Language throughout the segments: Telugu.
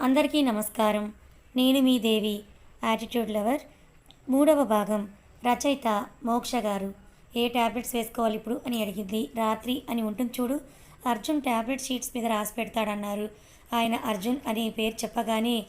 అందరికీ నమస్కారం. నేను మీ దేవి యాటిట్యూడ్ లవర్ మూడవ భాగం రచయిత మోక్ష గారు. ఏ ట్యాబ్లెట్స్ వేసుకోవాలి ఇప్పుడు అని అడిగింది. రాత్రి అని ఉంటుంది చూడు. అర్జున్ ట్యాబ్లెట్ షీట్స్ మీద రాసి పెడతాడన్నారు. ఆయన అర్జున్ అనే పేరు చెప్పగానే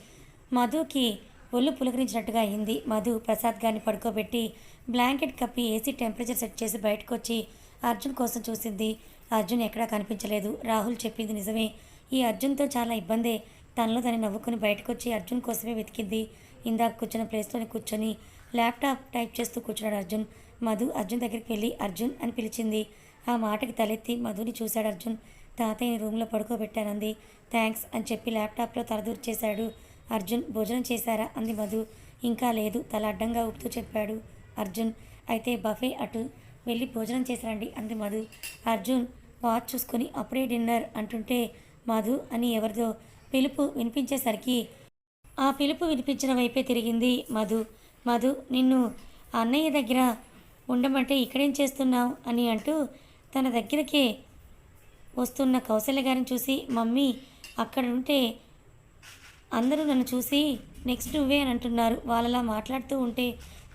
మధుకి ఒళ్ళు పులకరించినట్టుగా అయింది. మధు ప్రసాద్ గారిని పడుకోబెట్టి బ్లాంకెట్ కప్పి ఏసీ టెంపరేచర్ సెట్ చేసి బయటకు వచ్చి అర్జున్ కోసం చూసింది. అర్జున్ ఎక్కడా కనిపించలేదు. రాహుల్ చెప్పింది నిజమే. ఈ అర్జున్తో చాలా ఇబ్బందే. తనలో తను నవ్వుకుని బయటకు వచ్చి అర్జున్ కోసమే వెతికింది. ఇందాక కూర్చున్న ప్లేస్లోనే కూర్చొని ల్యాప్టాప్ టైప్ చేస్తూ కూర్చున్నాడు అర్జున్. మధు అర్జున్ దగ్గరికి వెళ్ళి అర్జున్ అని పిలిచింది. ఆ మాటకి తలెత్తి మధుని చూశాడు అర్జున్. తాతయ్యని రూమ్లో పడుకోబెట్టానంది. థ్యాంక్స్ అని చెప్పి ల్యాప్టాప్లో తలదూర్చేశాడు అర్జున్ భోజనం చేశారా? అంది మధు. ఇంకా లేదు తల అడ్డంగా ఊపుతూ చెప్పాడు అర్జున్. అయితే బఫే అటు వెళ్ళి భోజనం చేశారండి అంది మధు. అర్జున్ వాచ్ చూసుకొని అప్పుడే డిన్నర్ అంటుంటే మధు అని ఎవరిదో పిలుపు వినిపించేసరికి ఆ పిలుపు వినిపించిన వైపే తిరిగింది మధు. మధు నిన్ను అన్నయ్య దగ్గర ఉండమంటే ఇక్కడేం చేస్తున్నావు అని అంటూ తన దగ్గరకే వస్తున్న కౌశల్య గారిని చూసి మమ్మీ అక్కడ ఉంటే అందరూ నన్ను చూసి నెక్స్ట్ నువ్వే అని అంటున్నారు. వాళ్ళలా మాట్లాడుతూ ఉంటే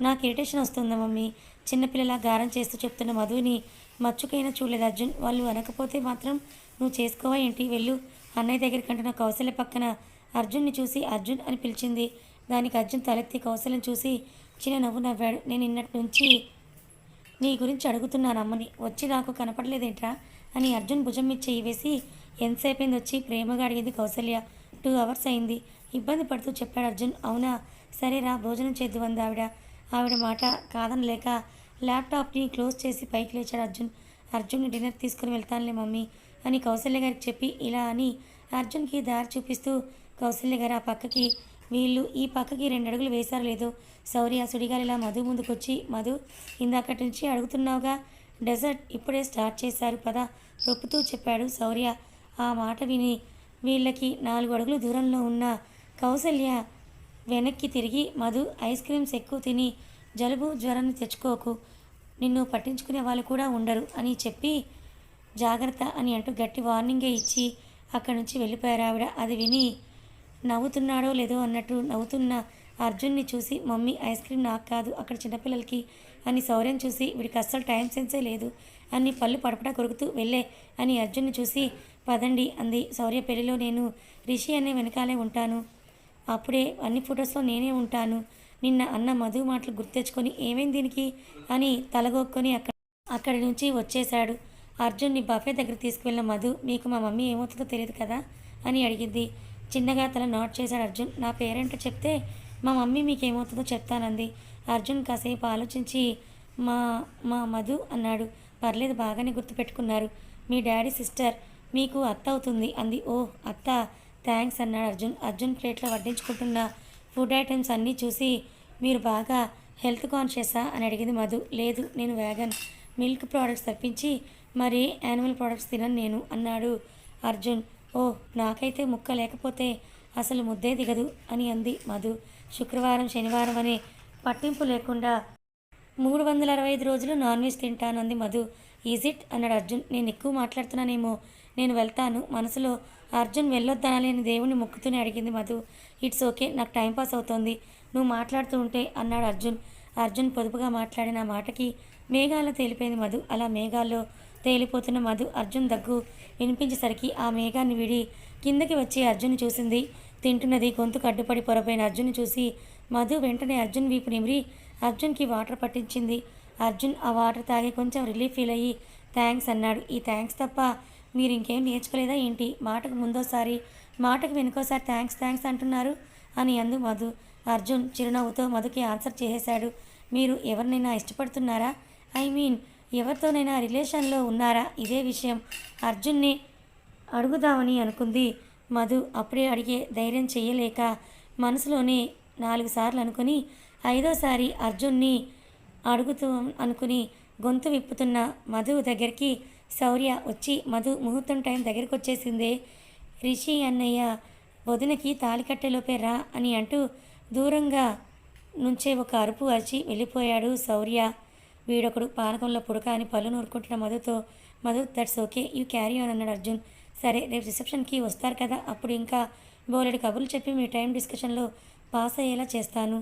నాకు ఇరిటేషన్ వస్తుందా మమ్మీ? చిన్నపిల్లలా గారం చేస్తూ చెప్తున్న మధుని మచ్చుకైనా చూడలేదు అర్జున్. వాళ్ళు అనకపోతే మాత్రం నువ్వు చేసుకోవా ఏంటి? వెళ్ళు. అన్నయ్య దగ్గరికి అంటున్న కౌశల్య పక్కన అర్జున్ని చూసి అర్జున్ అని పిలిచింది. దానికి అర్జున్ తలెత్తి కౌశల్యం చూసి చిన్న నవ్వు నవ్వాడు. నేను నిన్నటి నుంచి నీ గురించి అడుగుతున్నాను అమ్మని. వచ్చి నాకు కనపడలేదేంట్రా? అని అర్జున్ భుజం మీద చేయి వేసి ఎంతసేపైంది వచ్చి ప్రేమగా అడిగింది కౌశల్య? టూ అవర్స్ అయింది. ఇబ్బంది పడుతూ చెప్పాడు అర్జున్. అవునా? సరేరా భోజనం చేద్దు అంది ఆవిడ ఆవిడ మాట కాదనలేక ల్యాప్టాప్ని క్లోజ్ చేసి పైకి లేచాడు అర్జున్. అర్జున్ని డిన్నర్ తీసుకుని వెళ్తానులే మమ్మీ. అని కౌసల్య గారికి చెప్పి ఇలా అని అర్జున్కి దారి చూపిస్తూ కౌసల్య గారు ఆ పక్కకి వీళ్ళు ఈ పక్కకి రెండు అడుగులు వేశారు లేదు శౌర్య సుడిగారు ఇలా మధు ముందుకొచ్చి మధు ఇందాకటి నుంచి అడుగుతున్నావుగా డెజర్ట్ ఇప్పుడే స్టార్ట్ చేశారు పదా రొప్పుతూ చెప్పాడు శౌర్య. ఆ మాట విని వీళ్ళకి నాలుగు అడుగులు దూరంలో ఉన్న కౌసల్య వెనక్కి తిరిగి మధు ఐస్ క్రీమ్స్ ఎక్కువ తిని జలుబు జ్వరాన్ని తెచ్చుకోకు నిన్ను పట్టించుకునే వాళ్ళు కూడా ఉండరు అని చెప్పి జాగ్రత్త అని అంటూ గట్టి వార్నింగే ఇచ్చి అక్కడి నుంచి వెళ్ళిపోయారు ఆవిడ. అది విని నవ్వుతున్నాడో లేదో అన్నట్టు నవ్వుతున్న అర్జున్ని చూసి మమ్మీ ఐస్ క్రీమ్ నాకు కాదు అక్కడ చిన్నపిల్లలకి అని సౌర్యం చూసి వీడికి అస్సలు టైం సెన్సే లేదు అని పళ్ళు పడపడా కొరుకుతూ వెళ్ళే అని అర్జున్ని చూసి పదండి అంది. శౌర్య పెళ్ళిలో నేను రిషి అనే వెనకాలే ఉంటాను. అప్పుడే అన్ని ఫొటోస్లో నేనే ఉంటాను. నిన్న అన్న మధు మాటలు గుర్తెచ్చుకొని ఏమైంది దీనికి అని తలగొక్కొని అక్కడ అక్కడి నుంచి వచ్చేశాడు. అర్జున్ని బఫే దగ్గర తీసుకువెళ్ళిన మధు మీకు మా మమ్మీ ఏమవుతుందో తెలియదు కదా? అని అడిగింది. చిన్నగా తల నోట్ చేశాడు అర్జున్. నా పేరెంట్ చెప్తే మా మమ్మీ మీకు ఏమవుతుందో చెప్తానంది. అర్జున్ కాసేపు ఆలోచించి మా మా మధు అన్నాడు. పర్లేదు బాగానే గుర్తుపెట్టుకున్నారు. మీ డాడీ సిస్టర్ మీకు అత్త అవుతుంది అంది. ఓ అత్త థ్యాంక్స్ అన్నాడు అర్జున్. అర్జున్ ప్లేట్లో వడ్డించుకుంటున్న ఫుడ్ ఐటమ్స్ అన్నీ చూసి మీరు బాగా హెల్త్ కాన్షియసా? అని అడిగింది మధు. లేదు నేను వ్యాగన్ మిల్క్ ప్రోడక్ట్స్ తప్పించి మరి యానిమల్ ప్రోడక్ట్స్ తినను నేను అన్నాడు అర్జున్. ఓ నాకైతే ముక్క లేకపోతే అసలు ముద్దే దిగదు అని అంది మధు. శుక్రవారం శనివారం అనే పట్టింపు లేకుండా మూడు వందల అరవై ఐదు రోజులు నాన్ వెజ్ తింటాను అంది మధు. Is it? అన్నాడు అర్జున్. నేను ఎక్కువ మాట్లాడుతున్నానేమో. నేను వెళ్తాను. మనసులో అర్జున్ వెళ్ళొద్దనాలి దేవుణ్ణి మొక్కుతూనే అడిగింది మధు. ఇట్స్ ఓకే నాకు టైంపాస్ అవుతోంది. నువ్వు మాట్లాడుతూ ఉంటే అన్నాడు అర్జున్. అర్జున్ పొదుపుగా మాట్లాడిన మాటకి మేఘాల్లో తేలిపోయింది మధు. అలా మేఘాల్లో తేలిపోతున్న మధు అర్జున్ దగ్గు వినిపించేసరికి ఆ మేఘాన్ని విడి కిందకి వచ్చి అర్జున్ చూసింది. తింటున్నది గొంతు కడ్డుపడి పొరపోయిన అర్జున్ చూసి మధు వెంటనే అర్జున్ వీపు నిమిరి అర్జున్కి వాటర్ పట్టించింది. అర్జున్ ఆ వాటర్ తాగి కొంచెం రిలీఫ్ ఫీల్ అయ్యి థ్యాంక్స్ అన్నాడు. ఈ థ్యాంక్స్ తప్ప మీరు ఇంకేం నేర్చుకోలేదా ఏంటి? మాటకు ముందోసారి మాటకు వెనుకోసారి థ్యాంక్స్ థ్యాంక్స్ అంటున్నారు అని అందు మధు. అర్జున్ చిరునవ్వుతో మధుకి ఆన్సర్ చేసేశాడు. మీరు ఎవరినైనా ఇష్టపడుతున్నారా? ఐ మీన్ ఎవరితోనైనా రిలేషన్లో ఉన్నారా? ఇదే విషయం అర్జున్ని అడుగుదామని అనుకుంది. మధు అప్పుడే అడిగే ధైర్యం చేయలేక మనసులోనే నాలుగు సార్లు అనుకుని ఐదోసారి అర్జున్ని అడుగుతూ అనుకుని గొంతు విప్పుతున్న మధు దగ్గరికి శౌర్య వచ్చి మధు ముహూర్తం టైం దగ్గరికి వచ్చేసిందే రిషి అన్నయ్య వదినకి తాలికట్టెలోపే రా అని అంటూ దూరంగా నుంచే ఒక అరుపు అరిచి వెళ్ళిపోయాడు శౌర్య. వీడొకడు పానకంలో పుడక అని పళ్ళు నూరుకుంటున్న మధుతో Madhu that's okay you carry on అన్నాడు అర్జున్. సరే రేపు రిసెప్షన్కి వస్తారు కదా అప్పుడు ఇంకా బోలెడు కబుర్లు చెప్పి మీ టైం డిస్కషన్లో పాస్ అయ్యేలా చేస్తాను.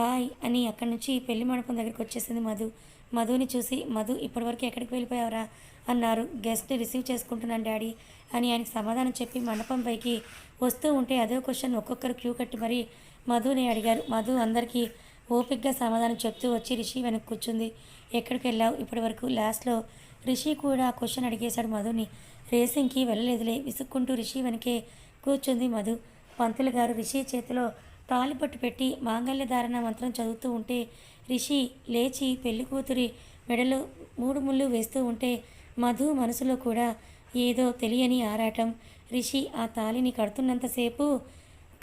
బాయ్ అని అక్కడి నుంచి పెళ్ళి మండపం దగ్గరికి వచ్చేసింది మధు. మధుని చూసి మధు ఇప్పటివరకు ఎక్కడికి వెళ్ళిపోయావరా? అన్నారు. గెస్ట్ రిసీవ్ చేసుకుంటున్నాను డాడీ అని ఆయనకి సమాధానం చెప్పి మండపం పైకి వస్తూ ఉంటే అదే క్వశ్చన్ ఒక్కొక్కరు క్యూ కట్టి మరీ మధుని అడిగారు. మధు అందరికీ ఓపిక్గా సమాధానం చెప్తూ వచ్చి రిషి వెనక్కి కూర్చుంది. ఎక్కడికి వెళ్ళావు? ఇప్పటి వరకు లాస్ట్లో రిషి కూడా ఆ క్వశ్చన్ అడిగేశాడు మధుని. రేసింగ్కి వెళ్ళలేదులే విసుక్కుంటూ రిషి వెనకే కూర్చుంది మధు. పంతులు గారు రిషి చేతిలో తాలిపట్టు పెట్టి మాంగళ్య ధారణ మంత్రం చదువుతూ ఉంటే రిషి లేచి పెళ్ళి కూతురి మెడలో మూడు ముళ్ళు వేస్తూ ఉంటే మధు మనసులో కూడా ఏదో తెలియని ఆరాటం. రిషి ఆ తాలిని కడుతున్నంతసేపు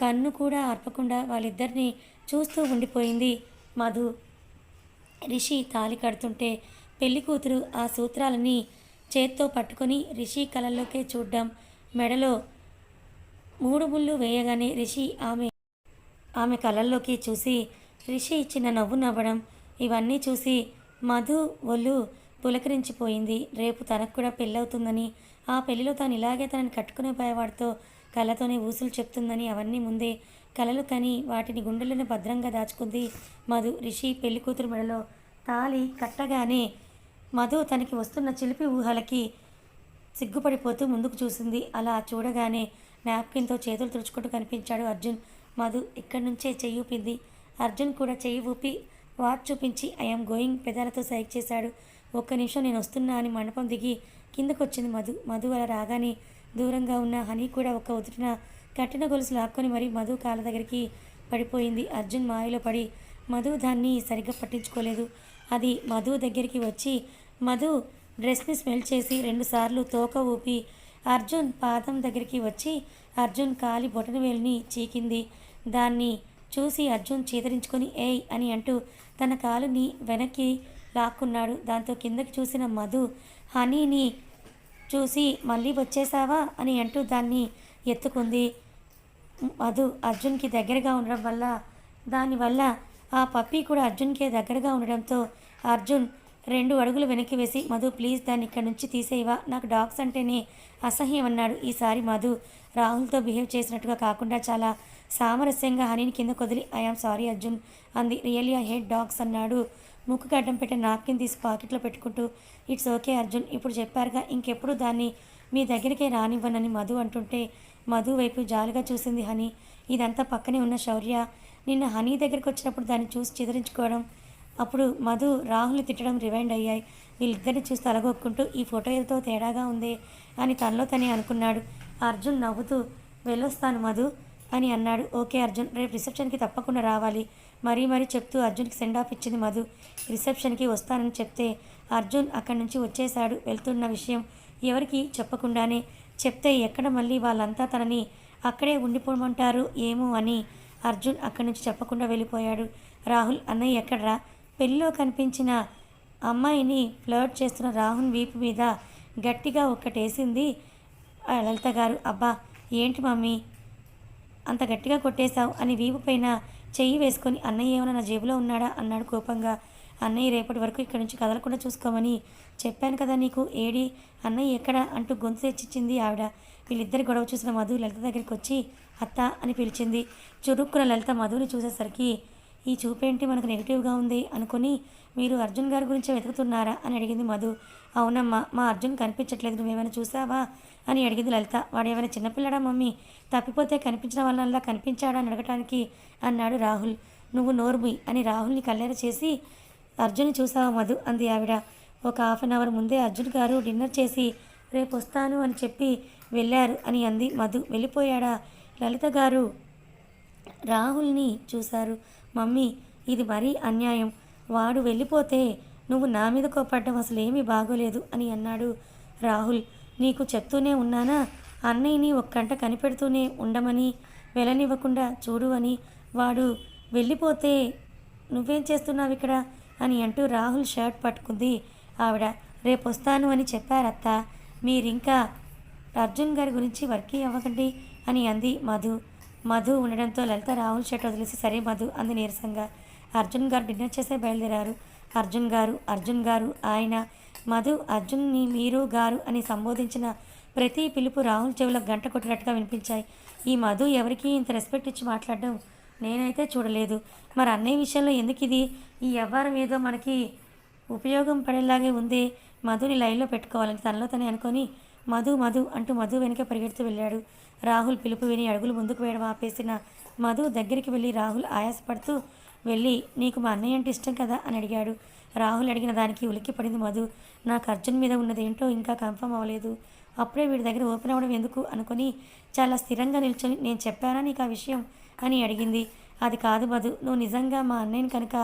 కన్ను కూడా ఆర్పకుండా వాళ్ళిద్దరిని చూస్తూ ఉండిపోయింది. మధు రిషి తాలి కడుతుంటే పెళ్ళి కూతురు ఆ సూత్రాలని చేత్తో పట్టుకొని రిషి కళ్ళల్లోకే చూడ్డం. మెడలో మూడు ముళ్ళు వేయగానే రిషి ఆమె ఆమె కళల్లోకి చూసి రిషి ఇచ్చిన నవ్వు నవ్వడం ఇవన్నీ చూసి మధు ఒళ్ళు పులకరించిపోయింది. రేపు తనకు కూడా పెళ్ళవుతుందని ఆ పెళ్ళిలో తాను ఇలాగే తనని కట్టుకునే పోయేవాడితో కళ్ళతోనే ఊసులు చెప్తుందని అవన్నీ ముందే కలలు కని వాటిని గుండెలను భద్రంగా దాచుకుంది మధు. రిషి పెళ్ళి కూతురు మెడలో తాళి కట్టగానే మధు తనకి వస్తున్న చిలిపి ఊహలకి సిగ్గుపడిపోతూ ముందుకు చూసింది. అలా చూడగానే నాప్కిన్తో చేతులు తుడుచుకుంటూ కనిపించాడు అర్జున్. మధు ఇక్కడి నుంచే చెయ్యి ఊపింది. అర్జున్ కూడా చెయ్యి ఊపి వాచ్ చూపించి ఐఎమ్ గోయింగ్ పెదాలతో సైక్ చేశాడు. ఒక్క నిమిషం నేను వస్తున్నా అని మండపం దిగి కిందకు వచ్చింది మధు. మధు అలా రాగానే దూరంగా ఉన్న హనీ కూడా ఒక ఉదుటిన కట్టిన గొలుసు లాక్కొని మరీ మధు కాళ్ళ దగ్గరికి పడిపోయింది. అర్జున్ మాయలో పడి మధు దాన్ని సరిగ్గా పట్టించుకోలేదు. అది మధు దగ్గరికి వచ్చి మధు డ్రెస్ని స్మెల్ చేసి రెండుసార్లు తోక ఊపి అర్జున్ పాదం దగ్గరికి వచ్చి అర్జున్ కాలి బొటన వేలిని చీకింది. దాన్ని చూసి అర్జున్ చీదరించుకొని ఏయ్ అని అంటూ తన కాలుని వెనక్కి లాక్కున్నాడు. దాంతో కిందకి చూసిన మధు హనీని చూసి మళ్ళీ వచ్చేసావా అని అంటూ దాన్ని ఎత్తుకుంది. మధు అర్జున్కి దగ్గరగా ఉండడం వల్ల దానివల్ల ఆ పప్పి కూడా అర్జున్కే దగ్గరగా ఉండడంతో అర్జున్ రెండు అడుగులు వెనక్కి వేసి మధు ప్లీజ్ దాన్ని ఇక్కడి నుంచి తీసేయవా? నాకు డాగ్స్ అంటేనే అసహ్యం అన్నాడు. ఈసారి మధు రాహుల్తో బిహేవ్ చేసినట్టుగా కాకుండా చాలా సామరస్యంగా హనీని కింద కొదిలి ఐఆమ్ సారీ అర్జున్ అంది. రియల్లీ ఐ హేట్ డాగ్స్ అన్నాడు. ముక్కు గడ్డం పెట్టిన నాప్కిన్ తీసి పాకెట్లో పెట్టుకుంటూ ఇట్స్ ఓకే అర్జున్ ఇప్పుడు చెప్పారుగా ఇంకెప్పుడు దాన్ని మీ దగ్గరికే రానివ్వనని మధు అంటుంటే మధు వైపు జాలిగా చూసింది హనీ. ఇదంతా పక్కనే ఉన్న శౌర్య. నిన్న హనీ దగ్గరికి వచ్చినప్పుడు దాన్ని చూసి చిదరించుకోవడం. అప్పుడు మధు రాహుల్ని తిట్టడం రివైండ్ అయ్యాయి. వీళ్ళిద్దరిని చూసి తలగొక్కుంటూ ఈ ఫోటో ఏదో తేడాగా ఉంది అని తనలో తనే అనుకున్నాడు. అర్జున్ నవ్వుతూ వెళ్ళొస్తాను మధు అని అన్నాడు. ఓకే అర్జున్ రేపు రిసెప్షన్కి తప్పకుండా రావాలి. మరీ మరీ చెప్తూ అర్జున్కి సెండ్ ఆఫ్ ఇచ్చింది మధు. రిసెప్షన్కి వస్తానని చెప్తే అర్జున్ అక్కడి నుంచి వచ్చేశాడు వెళ్తున్న విషయం ఎవరికి చెప్పకుండానే చెప్తే ఎక్కడ మళ్ళీ వాళ్ళంతా తనని అక్కడే ఉండిపోమంటారు? ఏమో అని అర్జున్ అక్కడి నుంచి చెప్పకుండా వెళ్ళిపోయాడు. రాహుల్ అన్నయ్య ఎక్కడ్రా? పెళ్ళిలో కనిపించిన అమ్మాయిని ఫ్లర్ట్ చేస్తున్న రాహుల్ వీపు మీద గట్టిగా ఒక్కటేసింది ఆ లలిత గారు. అబ్బా ఏంటి మమ్మీ? అంత గట్టిగా కొట్టేశావు అని వీపు పైన చెయ్యి వేసుకొని అన్నయ్య ఏమైనా నా జేబులో ఉన్నాడా? అన్నాడు కోపంగా. అన్నయ్య రేపటి వరకు ఇక్కడి నుంచి కదలకుండా చూసుకోమని చెప్పాను కదా నీకు ఏడి? అన్నయ్య ఎక్కడ? అంటూ గొంతు తెచ్చిచ్చింది ఆవిడ. వీళ్ళిద్దరి గొడవ చూసిన మధు లలిత దగ్గరికి వచ్చి అత్త అని పిలిచింది. చురుక్కున లలిత మధుని చూసేసరికి ఈ చూపేంటి మనకు నెగిటివ్గా ఉంది అనుకుని మీరు అర్జున్ గారి గురించి వెతుకుతున్నారా అని అడిగింది మధు. అవునమ్మా మా అర్జున్ కనిపించట్లేదు నువ్వేమైనా చూసావా? అని అడిగింది లలిత. వాడు ఏమైనా చిన్నపిల్లడా మమ్మీ? తప్పిపోతే కనిపించిన వాళ్ళల్లా కనిపించాడా అని అడగటానికి అన్నాడు రాహుల్. నువ్వు నోర్మి అని రాహుల్ని కల్లేర చేసి అర్జున్ చూసావా మధు? అంది ఆవిడ. ఒక హాఫ్ అన్ అవర్ ముందే అర్జున్ గారు డిన్నర్ చేసి రేపు వస్తాను అని చెప్పి వెళ్ళారు అని అంది మధు. వెళ్ళిపోయాడా? లలిత గారు రాహుల్ని చూశారు. మమ్మీ ఇది మరీ అన్యాయం. వాడు వెళ్ళిపోతే నువ్వు నా మీద కోపడ్డం అసలు ఏమీ బాగోలేదు అని అన్నాడు రాహుల్. నీకు చెప్తూనే ఉన్నానా? అన్నయ్యని ఒక్కంట కనిపెడుతూనే ఉండమని వెళ్ళనివ్వకుండా చూడు అని. వాడు వెళ్ళిపోతే నువ్వేం చేస్తున్నావు ఇక్కడ? అని అంటూ రాహుల్ షర్ట్ పట్టుకుంది. ఆవిడ రేపు వస్తాను అని చెప్పారత్త. మీరింకా అర్జున్ గారి గురించి వర్కీ అవ్వకండి అని అంది మధు. మధు ఉండడంతో లలిత రాహుల్ షర్ట్ వదిలేసి సరే మధు అంది నీరసంగా. అర్జున్ గారు డిన్నర్ చేసే బయలుదేరారు. అర్జున్ గారు అర్జున్ గారు ఆయన మధు అర్జున్ని మీరు గారు అని సంబోధించిన ప్రతి పిలుపు రాహుల్ చెవిలో గంట కొట్టినట్టుగా వినిపించాయి. ఈ మధు ఎవరికి ఇంత రెస్పెక్ట్ ఇచ్చి మాట్లాడడం నేనైతే చూడలేదు. మరి అన్నయ్య విషయంలో ఎందుకు ఇది? ఈ వ్యవహారం ఏదో మనకి ఉపయోగం పడేలాగే ఉంది. మధుని లైన్లో పెట్టుకోవాలని తనలో తనే అనుకొని మధు మధు అంటూ మధు వెనక పరిగెడుతూ వెళ్ళాడు. రాహుల్ పిలుపు విని అడుగులు ముందుకు వేయడం ఆపేసిన మధు దగ్గరికి వెళ్ళి రాహుల్ ఆయాసపడుతూ వెళ్ళి నీకు మా అన్నయ్య అంటే ఇష్టం కదా? అని అడిగాడు. రాహుల్ అడిగిన దానికి ఉలిక్కి పడింది మధు. నాకు అర్జున్ మీద ఉన్నదేంటో ఇంకా కన్ఫర్మ్ అవ్వలేదు. అప్పుడే వీడి దగ్గర ఓపెన్ అవ్వడం ఎందుకు? అనుకొని చాలా స్థిరంగా నిల్చొని నేను చెప్పానా నీకు ఆ విషయం? అని అడిగింది. అది కాదు మధు నువ్వు నిజంగా మా అన్నయ్యని కనుక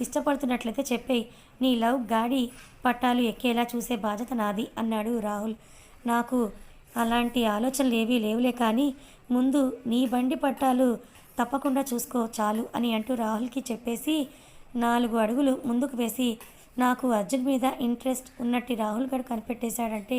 ఇష్టపడుతున్నట్లయితే చెప్పేయి. నీ లవ్ గాడి పట్టాలు ఎక్కేలా చూసే బాధ్యత నాది అన్నాడు రాహుల్. నాకు అలాంటి ఆలోచనలు ఏవీ లేవులే కానీ ముందు నీ బండి పట్టాలు తప్పకుండా చూసుకో చాలు అని అంటూ రాహుల్కి చెప్పేసి నాలుగు అడుగులు ముందుకు వేసి నాకు అర్జున్ మీద ఇంట్రెస్ట్ ఉన్నట్టు రాహుల్ గారు కనిపెట్టేశాడంటే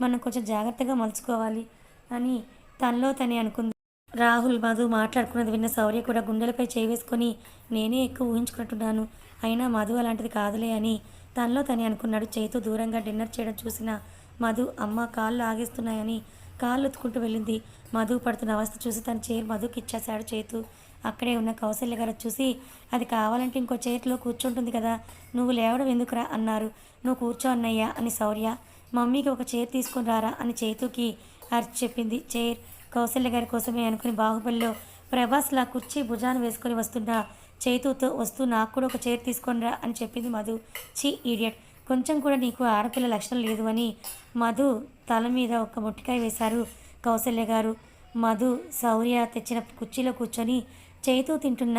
మనం కొంచెం జాగ్రత్తగా మలుచుకోవాలి అని తనలో తనే అనుకుంది. రాహుల్ మధు మాట్లాడుకున్నది విన్న శౌర్య కూడా గుండెలపై చేవేసుకొని నేనే ఎక్కువ ఊహించుకుంటున్నాను. అయినా మధు అలాంటిది కాదులే అని తనలో తనే అనుకున్నాడు. చేతు దూరంగా డిన్నర్ చేయడం చూసిన మధు అమ్మ కాళ్ళు ఆగేస్తున్నాయని కాళ్ళు ఉత్తుకుంటూ వెళ్ళింది. మధు పడుతున్న అవస్థ చూసి తన చైర్ మధుకి ఇచ్చేశాడు. చేతు అక్కడే ఉన్న కౌశల్య గారు చూసి అది కావాలంటే ఇంకో చైర్లో కూర్చుంటుంది కదా నువ్వు లేవడం ఎందుకురా అన్నారు. నువ్వు కూర్చో అన్నయ్యా అని శౌర్య మమ్మీకి ఒక చైర్ తీసుకొని రారా అని చేతుకి అరిచి చెప్పింది. చైర్ కౌశల్య గారి కోసమే అనుకుని బాహుబలిలో ప్రభాస్లా కుర్చీ భుజాన వేసుకొని వస్తున్న చేతుతో వస్తూ నాకు కూడా ఒక చైర్ తీసుకొని రా అని చెప్పింది మధు. చీ ఈడియట్ కొంచెం కూడా నీకు ఆడపిల్ల లక్షణం లేదు అని మధు తల మీద ఒక ముట్టికాయ వేశారు కౌశల్య గారు. మధు శౌర్య తెచ్చిన కుర్చీలో కూర్చొని చేతు తింటున్న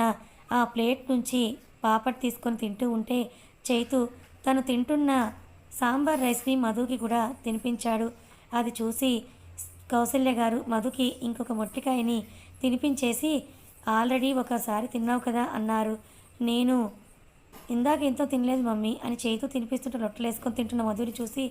ఆ ప్లేట్ నుంచి పాపడ్ తీసుకొని తింటూ ఉంటే చేతు తను తింటున్న సాంబార్ రైస్ని మధుకి కూడా తినిపించాడు. అది చూసి కౌశల్య గారు మధుకి ఇంకొక మొట్టికాయని తినిపించేసి ఆల్రెడీ ఒకసారి తిన్నావు కదా అన్నారు. నేను ఇందాక ఎంతో తినలేదు మమ్మీ అని చేతితో తినిపిస్తుంటే రొట్టెలు వేసుకొని తింటున్న మధుని చూసి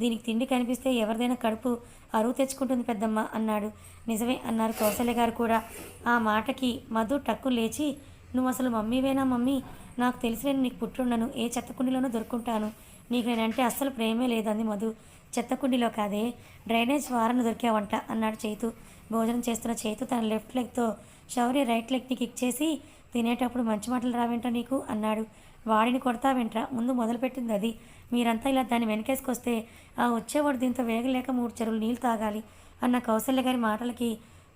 దీనికి తిండి కనిపిస్తే ఎవరిదైనా కడుపు అరువు తెచ్చుకుంటుంది పెద్దమ్మ అన్నాడు. నిజమే అన్నారు కౌశల్య గారు కూడా. ఆ మాటకి మధు టక్కు లేచి నువ్వు అసలు మమ్మీవేనా మమ్మీ? నాకు తెలిసి నేను నీకు పుట్టుండను. ఏ చెత్తకుండిలోనూ దొరుకుంటాను. నీకు నేనంటే అస్సలు ప్రేమే లేదంది మధు. చెత్తకుండిలో కాదే డ్రైనేజ్ వారను దొరికావంట అన్నాడు చేతు. భోజనం చేస్తున్న చేతు తన లెఫ్ట్ లెగ్తో షౌరి రైట్ లెగ్ని కిక్ చేసి తినేటప్పుడు మంచి మాటలు రావేంట నీకు? అన్నాడు. వాడిని కొడతావేంట్రా? ముందు మొదలుపెట్టింది అది. మీరంతా ఇలా దాన్ని వెనకేసుకొస్తే ఆ వచ్చేవాడు దీంతో వేగలేక మూడు చెరువులు నీళ్ళు తాగాలి అన్న కౌశల్య గారి మాటలకి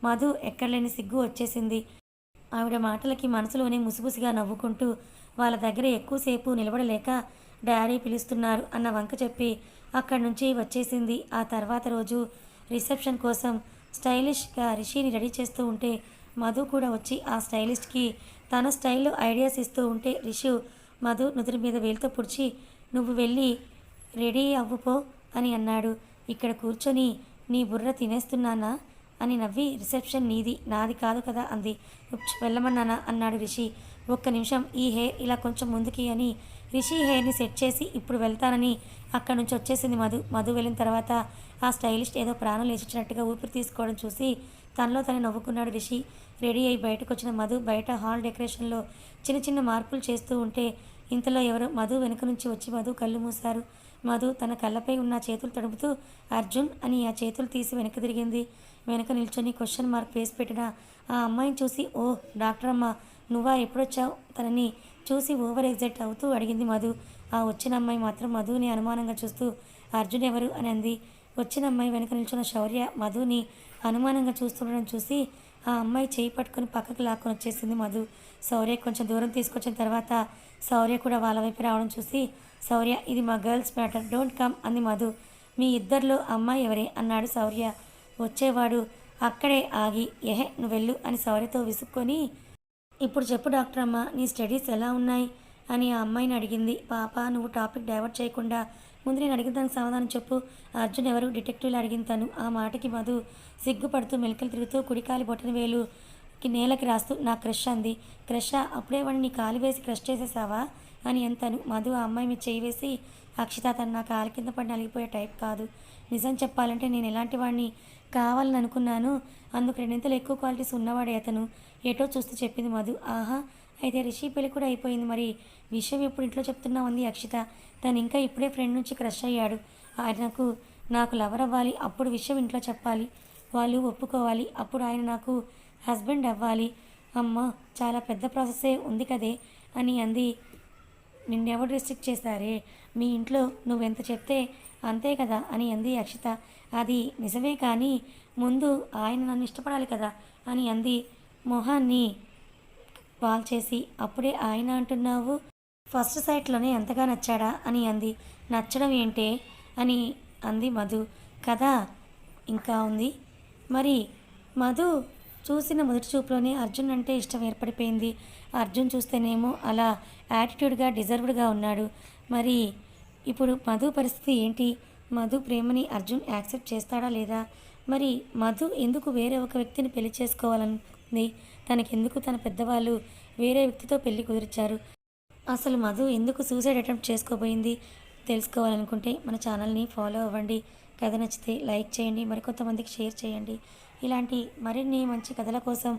మధు ఎక్కడలేని సిగ్గు వచ్చేసింది. ఆవిడ మాటలకి మనసులోనే ముసిముసిగా నవ్వుకుంటూ వాళ్ళ దగ్గర ఎక్కువసేపు నిలబడలేక డాడీ పిలుస్తున్నారు అన్న వంక చెప్పి అక్కడి నుంచి వచ్చేసింది. ఆ తర్వాత రోజు రిసెప్షన్ కోసం స్టైలిష్గా రిషిని రెడీ చేస్తూ ఉంటే మధు కూడా వచ్చి ఆ స్టైలిస్ట్కి తన స్టైల్లో ఐడియాస్ ఇస్తూ ఉంటే రిషు మధు నుదురు మీద వేలితో పుడిచి నువ్వు వెళ్ళి రెడీ అవ్వుపో అని అన్నాడు. ఇక్కడ కూర్చొని నీ బుర్ర తినేస్తున్నానా? అని నవ్వి రిసెప్షన్ నీది నాది కాదు కదా అంది. వెళ్ళమన్నానా? అన్నాడు రిషి. ఒక్క నిమిషం ఈ హెయిర్ ఇలా కొంచెం ముందుకి అని రిషి హెయిర్ని సెట్ చేసి ఇప్పుడు వెళ్తానని అక్కడి నుంచి వచ్చేసింది మధు. మధు వెళ్ళిన తర్వాత ఆ స్టైలిస్ట్ ఏదో ప్రాణం లేచినట్టుగా ఊపిరి తీసుకోవడం చూసి తనలో తను నవ్వుకున్నాడు రిషి. రెడీ అయి బయటకు వచ్చిన మధు బయట హాల్ డెకరేషన్లో చిన్న చిన్న మార్పులు చేస్తూ ఉంటే ఇంతలో ఎవరో మధు వెనుక నుంచి వచ్చి మధు కళ్ళు మూశారు. మధు తన కళ్ళపై ఉన్న చేతులు తడుపుతూ అర్జున్ అని ఆ చేతులు తీసి వెనక తిరిగింది. వెనక నిల్చొని క్వశ్చన్ మార్క్ వేసి పెట్టిన ఆ అమ్మాయిని చూసి ఓ డాక్టర్ అమ్మ నువ్వా ఎప్పుడొచ్చావు? తనని చూసి ఓవర్ ఎగ్జైట్ అవుతూ అడిగింది మధు. ఆ వచ్చిన అమ్మాయి మాత్రం మధుని అనుమానంగా చూస్తూ అర్జున్ ఎవరు? అని అంది. వచ్చిన అమ్మాయి వెనుక నిల్చున్న శౌర్య మధుని అనుమానంగా చూస్తుండడం చూసి ఆ అమ్మాయి చేయి పట్టుకొని పక్కకు లాక్కొని వచ్చేసింది మధు. శౌర్య కొంచెం దూరం తీసుకొచ్చిన తర్వాత శౌర్య కూడా వాళ్ళ వైపు రావడం చూసి శౌర్య ఇది మా గర్ల్స్ మ్యాటర్. డోంట్ కమ్ అంది మధు. మీ ఇద్దరిలో అమ్మాయి ఎవరే? అన్నాడు శౌర్య. వచ్చేవాడు అక్కడే ఆగి ఎహె నువ్వు వెళ్ళు అని శౌర్యతో విసుక్కొని ఇప్పుడు చెప్పు డాక్టర్ అమ్మ నీ స్టడీస్ ఎలా ఉన్నాయి? అని ఆ అమ్మాయిని అడిగింది. పాప నువ్వు టాపిక్ డైవర్ట్ చేయకుండా. ముందు నేను అడిగిన దానికి సమాధానం చెప్పు. అర్జున్ ఎవరు? డిటెక్టివ్లు అడిగిన తను. ఆ మాటకి మధు సిగ్గుపడుతూ మెలికలు తిరుగుతూ కుడికాలి బొట్టని వేలు నేలకి రాస్తూ నా క్రష్ అంది. క్రష్ అప్పుడే వాడిని నీ కాలు వేసి క్రష్ చేసేసావా? అని అంతను మధు ఆ అమ్మాయి మీద చేయి వేసి అక్షిత తను నా కాలు కింద పడి నలిగిపోయే టైప్ కాదు. నిజం చెప్పాలంటే నేను ఎలాంటి వాడిని కావాలని అనుకున్నాను. అందుకు రెండింతలు ఎక్కువ క్వాలిటీస్ ఉన్నవాడే అతను. ఏటో చూస్తూ చెప్పింది మధు. ఆహా అయితే రిషి పెళ్ళి కూడా అయిపోయింది మరి. విషయం ఎప్పుడు ఇంట్లో చెప్తున్నావు అంది అక్షిత. తను ఇంకా ఇప్పుడే ఫ్రెండ్ నుంచి క్రష్ అయ్యాడు. ఆయనకు నాకు లవర్ అవ్వాలి అప్పుడు విషయం ఇంట్లో చెప్పాలి. వాళ్ళు ఒప్పుకోవాలి అప్పుడు ఆయన నాకు హస్బెండ్ అవ్వాలి. అమ్మ చాలా పెద్ద ప్రాసెసే ఉంది కదే అని అంది నిన్నెవరు రిస్ట్రిక్ట్ చేస్తారే మీ ఇంట్లో నువ్వెంత చెప్తే అంతే కదా అని అంది అక్షిత అది నిజమే కానీ ముందు ఆయన నన్ను ఇష్టపడాలి కదా అని అంది మొహాన్ని కాల్ చేసి. అప్పుడే ఆయన అంటున్నావు ఫస్ట్ సైట్లోనే ఎంతగా నచ్చాడా? అని అంది. నచ్చడం ఏంటే? అని అంది మధు. కదా ఇంకా ఉంది. మరి మధు చూసిన మొదటి చూపులోనే అర్జున్ అంటే ఇష్టం ఏర్పడిపోయింది. అర్జున్ చూస్తేనేమో అలా యాటిట్యూడ్గా డిజర్వ్డ్గా ఉన్నాడు. మరి ఇప్పుడు మధు పరిస్థితి ఏంటి? మధు ప్రేమని అర్జున్ యాక్సెప్ట్ చేస్తాడా లేదా? మరి మధు ఎందుకు వేరే ఒక వ్యక్తిని పెళ్ళి చేసుకోవాలనుకుంది? తనకెందుకు తన పెద్దవాళ్ళు వేరే వ్యక్తితో పెళ్ళి కుదిరిచారు? అసలు మధు ఎందుకు సూసైడ్ అటెంప్ట్ చేసుకోబోయింది? తెలుసుకోవాలనుకుంటే మన ఛానల్ని ఫాలో అవ్వండి. కథ నచ్చితే లైక్ చేయండి. మరికొంతమందికి షేర్ చేయండి. ఇలాంటి మరిన్ని మంచి కథల కోసం